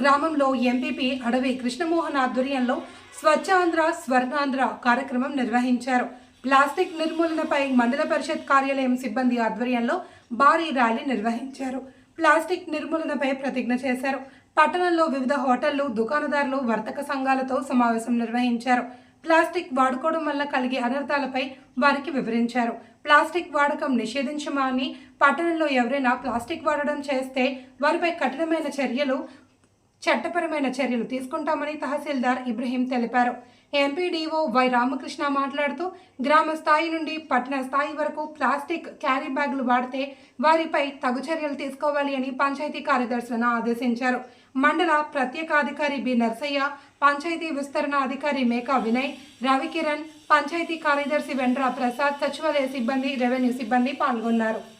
గ్రామంలో ఎంపీపీ అడవి కృష్ణమోహన్ ఆధ్వర్యంలో స్వచ్ఛాంధ్ర స్వర్ణాంధ్ర కార్యక్రమం నిర్వహించారు. ప్లాస్టిక్ నిర్మూలనపై మండల పరిషత్ కార్యాలయం సిబ్బంది ఆధ్వర్యంలో భారీ ర్యాలీ నిర్వహించారు. ప్లాస్టిక్ నిర్మూలనపై ప్రతిజ్ఞ చేశారు. పట్టణంలో వివిధ హోటళ్ళు దుకాణదారులు వర్తక సంఘాలతో సమావేశం నిర్వహించారు. ప్లాస్టిక్ వాడుకోవడం వల్ల కలిగే అనర్థాలపై వారికి వివరించారు. ప్లాస్టిక్ వాడకం నిషేధించమని పట్టణంలో ఎవరైనా ప్లాస్టిక్ వాడడం చేస్తే వారిపై కఠినమైన చర్యలు చట్టపరమైన చర్యలు తీసుకుంటామని తహసీల్దార్ ఇబ్రహీం తెలిపారు. ఎంపీడీఓ వై రామకృష్ణ మాట్లాడుతూ గ్రామ స్థాయి నుండి పట్టణ స్థాయి వరకు ప్లాస్టిక్ క్యారీ బ్యాగులు వాడితే వారిపై తగు చర్యలు తీసుకోవాలి అని పంచాయతీ కార్యదర్శులను ఆదేశించారు. మండల ప్రత్యేకాధికారి బి. నర్సయ్య పంచాయతీ విస్తరణ అధికారి మేకా వినయ్ రవికిరణ్ పంచాయతీ కార్యదర్శి వెండ్రా ప్రసాద్ సచివాలయ సిబ్బంది రెవెన్యూ సిబ్బంది పాల్గొన్నారు.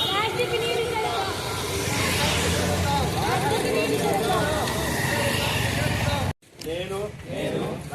ప్లాస్టిక్ నీరు చల్లుతా ప్లాస్టిక్ నీరు చల్లుతా నేను నేను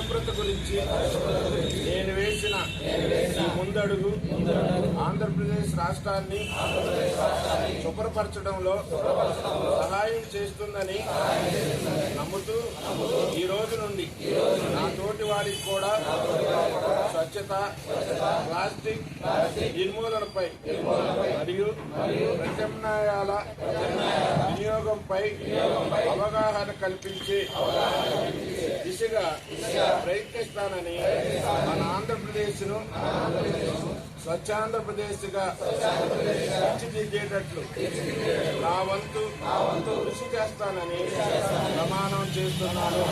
పరిశుభ్రత గురించి నేను వేసిన ముందడుగు ఆంధ్రప్రదేశ్ రాష్ట్రాన్ని శుభ్రపరచడంలో సహాయం చేస్తుందని నమ్ముతూ ఈ రోజు నుండి నా తోటి వారికి కూడా స్వచ్ఛత ప్లాస్టిక్ నిర్మూలనపై మరియు ప్రత్యామ్నాయాల వినియోగంపై అవగాహన కల్పించి దిశగా ప్రయత్నిస్తానని మన ఆంధ్రప్రదేశ్ను స్వచ్ఛాంధ్రప్రదేశ్గా తీర్చిదిద్దేటట్లు నా వంతు కృషి చేస్తానని ప్రమాణం చేస్తున్నాను.